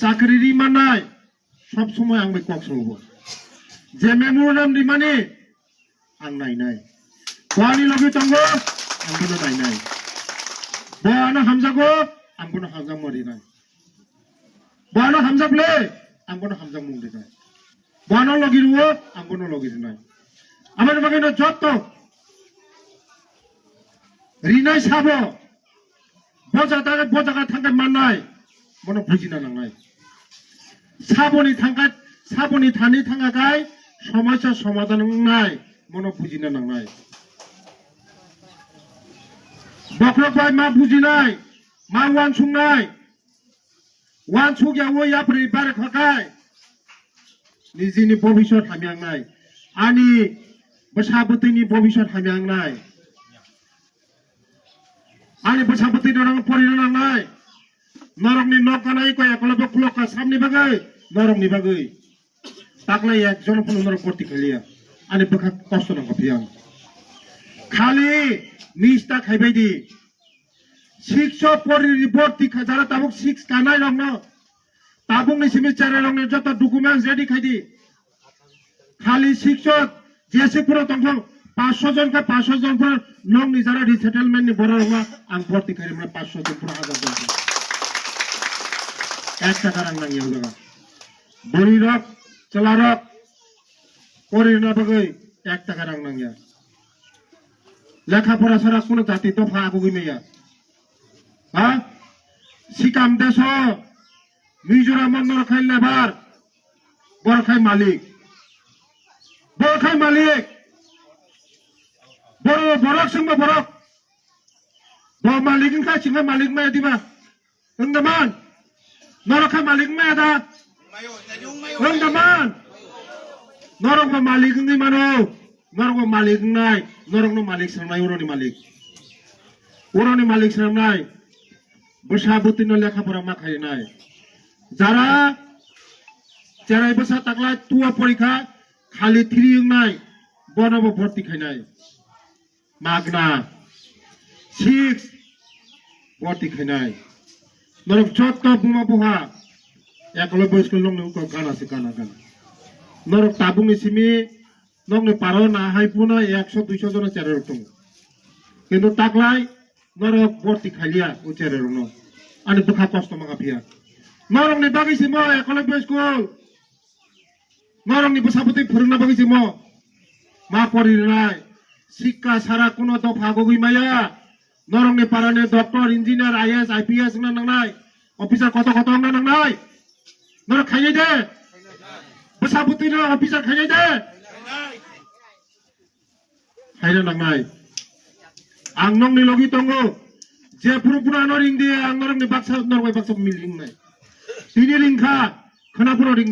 চাকরি রিমানায় সবসময় আমি কক্সবাজার যে মেমোরাম রিমানে আং নাই নাই। বানি লগে তঙ্গ, আমগুলো নাই নাই। বানো হামজাগো আমগুলো হামজা মরি নাই। বানো হামজাবলে আমগুলো হামজা মুংরে নাই। বানো লগি ও, আমগুলো লগি নাই। আমার মাগে না যত রিনাই সাবো বজা তারে বজাগা থাকে মানাই মনে বুঝিনা নাই। 사본이 상가 থানি থাকা 상가가이 সমস্যার সমাধান নাই, মনে বুঝি না নাই। বক্রকবাই মা বুঝি নাই, মা ওয়ান সুংনাই ওয়ান সুগিয়া ওই আপনি বারে খাকাই নিজেনি ভবিষ্যৎ আমি আং নাই। আনি বসাবতীনি ভবিষ্যৎ আমি আং আনি বসাবতী নরং পরিণাম নাই। নরংনি নকানাই কয় কুলকা সামনে বাগাই পন norong korti khalia ani bekha kosto nang kapiang খালি মিষ্টা খাইবাই দি। সিক্স পরি রিপোর্ট খা যারা তাবুক সিক্স কানাই রং তাবুক নি সেমিস্টারে রং যত ডকুমেন্টস রেডি খাই দি। খালি শিক্ষক জেসি পুরো তখন পাঁচশো জন কা পাঁচশো জন পুরো নং নি যারা রিসেটেলমেন্ট বড় রঙা আং ভর্তি খাই মানে পাঁচশো জন পুরো হাজার জন। এক টাকা রাং burirok celarok korina bagai এক টাকা রাং নাঙ্গিয়া লেখাপড়া ছাড়া কোনো জাতি তো ফা আগুই নেইয়া হ্যাঁ? সিকাম দেশ, মিজোরাম নরখাই লেবার বরখাই মালিক। বরখাই মালিক। বড় বরক সিংহ বরক ব মালিক সিংহ মালিক মায়া দিবা। মান। নরখাই মালিক মায়া দা। Nangdaman. Norong na malik ni mano. Norong na malik nai. Norong na malik sanay uroni malik. Uroni malik sanay. Bersabuti no lekha pura makai nai. Jara চেরাই বসা থাকলা তুয়া পরীক্ষা খালি থ্রি নাই বনব ভর্তি খাই নাই মাগনা সিক্স ভর্তি খাই নাই নরক যত বুমা বুহা একলব্য স্কুল নং গান আছে গানা গানা নরক তাবুংনি সিমি নংনি পারো না হাইপুনা একশো দুইশো জন চেরে রকম কিন্তু তাকলাই নরক ভর্তি খাইলিয়া ও চেরে রং আনি দুখা কষ্ট মাগা ফিয়া নরক নি বাগিছি ম একলব্য স্কুল নরক নি বসাপতি ফুরনা বাগিছি ম মা পড়ি নাই শিক্ষা ছাড়া কোনো দফা গগি মায়া নরং নি পারানে ডক্টর ইঞ্জিনিয়ার আইএস আইপিএস না নাংনাই অফিসার কত কত না নাংনাই নরক খাইয়ে দে বসাপতি না অফিসার খাইয়ে দে খাইলে নাংনাই আং নং ni logi tongo je puru pura noring dia ang norong ni baksa norong baksa miling nai tini ringkha khana puro ring